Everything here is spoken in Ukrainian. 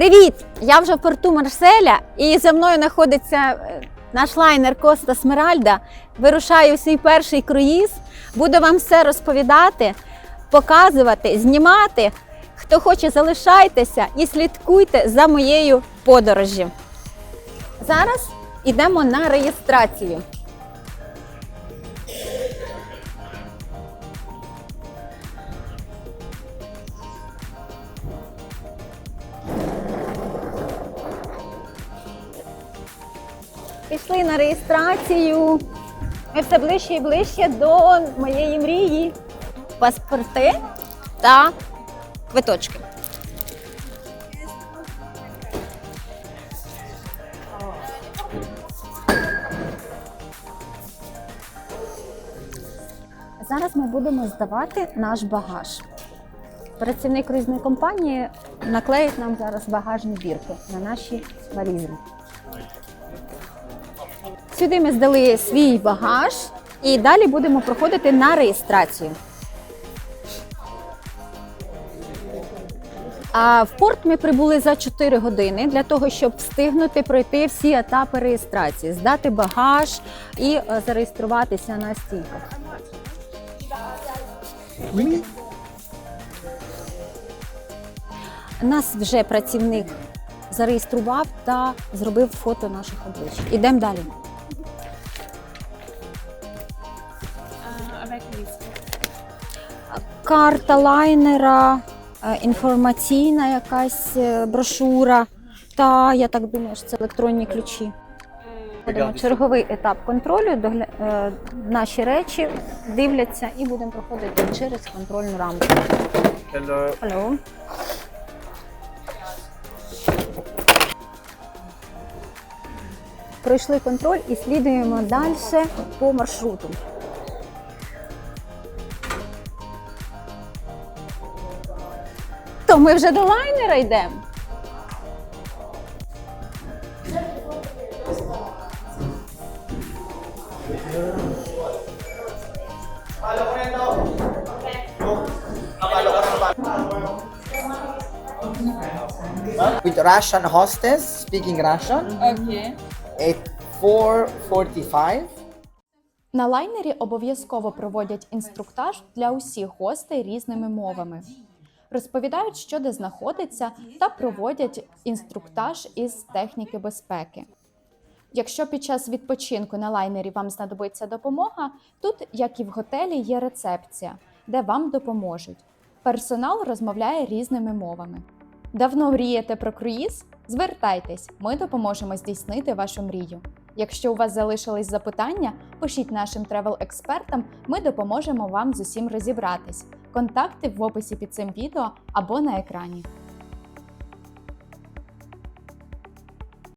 Привіт! Я вже в порту Марселя і за мною знаходиться е, наш лайнер Коста Смеральда. Вирушаю свій перший круїз. Буду вам все розповідати, показувати, знімати. Хто хоче, залишайтеся і слідкуйте за моєю подорожі. Зараз йдемо на реєстрацію. Пішли на реєстрацію. Ми все ближче і ближче до моєї мрії. Паспорти та квиточки. Зараз ми будемо здавати наш багаж. Працівник круїзної компанії наклеїть нам зараз багажні бірки на наші валізи. Сюди ми здали свій багаж і далі будемо проходити на реєстрацію. А в порт ми прибули за 4 години для того, щоб встигнути пройти всі етапи реєстрації, здати багаж і е, зареєструватися на стійках. Нас вже працівник зареєстрував та зробив фото наших облич. Ідемо далі. Карта лайнера, е, інформаційна якась е, брошура. Та я так думаю, що це електронні ключі. Будемо черговий етап контролю. Догля... е, Наші речі дивляться і будемо проходити через контрольну рамку. Hello. Алло. Пройшли контроль і слідуємо далі по маршруту. То ми вже до лайнера йдемо. With Russian hostess speaking Russian Ok. at 4:45. На лайнері обов'язково проводять інструктаж для усіх гостей різними мовами. Розповідають, що де знаходиться, та проводять інструктаж із техніки безпеки. Якщо під час відпочинку на лайнері вам знадобиться допомога, тут, як і в готелі, є рецепція, де вам допоможуть. Персонал розмовляє різними мовами. Давно мрієте про круїз? Звертайтесь, ми допоможемо здійснити вашу мрію. Якщо у вас залишились запитання, пишіть нашим тревел-експертам, ми допоможемо вам з усім розібратись. Контакти в описі під цим відео або на екрані.